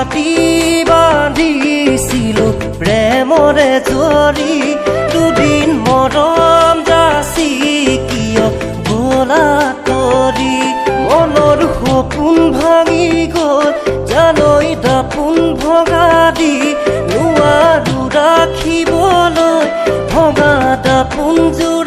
ছাতি বান্ধিছিল প্ৰেমৰে জৰি দুদিন মৰম যাচি কিয় গলা কৰি মনৰ সপোন ভাঙি গ'ল জানৈ দাপোন ভগা দি নোৱাৰো ৰাখিবলৈ ভগা দাপোন জুৰি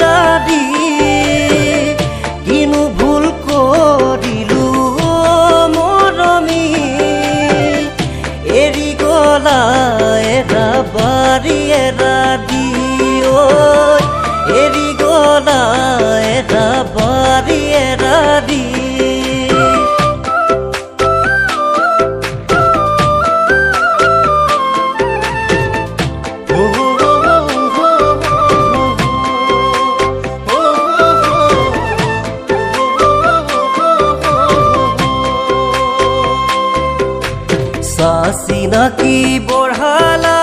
চিনাকি বঢ়ালা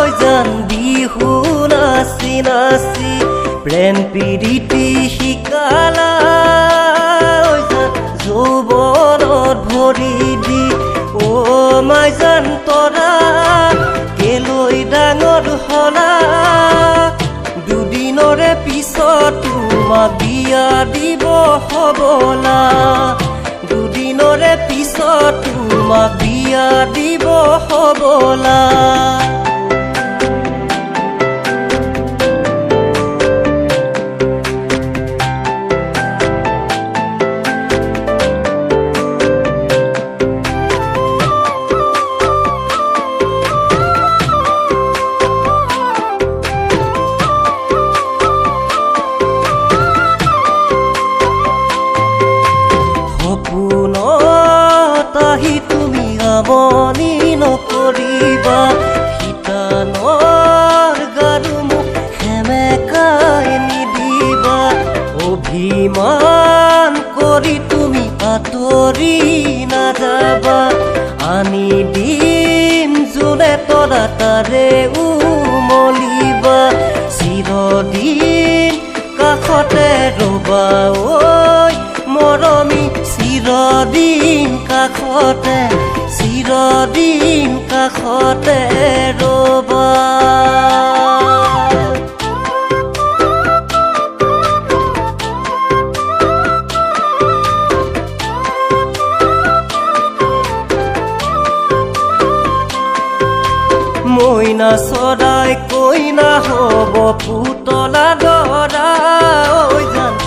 ঐ জান বিহু নাচি নাচি প্ৰেম পীড়িতি শিকালা ঐ জান যৌৱনত ভৰি দি অ' মাই জান তৰা কেলৈ ডাঙৰ হলা। দুদিনৰে পিছত তোমাক বিয়া দিব হবলা দুদিনৰে পিছত তোমাক বিয়া দিব হবলা। আমনি নকৰিবা শীতানৰ গাৰু মোক সেমেকাই নিদিবা। অভিমান কৰি তুমি আঁতৰি নাযাবা আনি দিম যোনে তৰা তাৰে উমলিবা। চিৰদিন কাষতে ৰবা ঐ মৰমী চিৰদিন কাষতে কাষতে মইনা চৰাই কইনা হ'ব পুতলা দৰা ঐ জান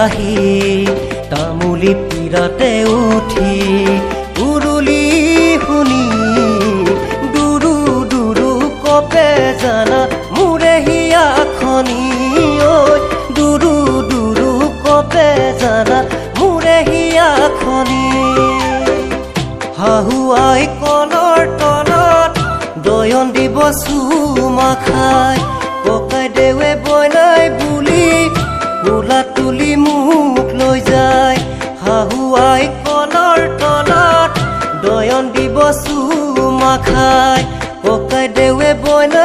আহি তামুলী পীৰাতে উঠি উৰুলি শুনি দুৰু দুৰু কপে জানা মোৰে হিয়াখনি ঐ দুৰু দুৰু কপে জানা মোৰে হিয়াখনি হাহুৱাই কলৰ তলত দয়ন দিব চুমা খাই ককাই দেৱে বনাই বুলি কোলা তুলি মোক লৈ যায়। হাহুৱাই কলৰ তলত দয়ন দিব চুমা খাই ককাইদেৱে বইনা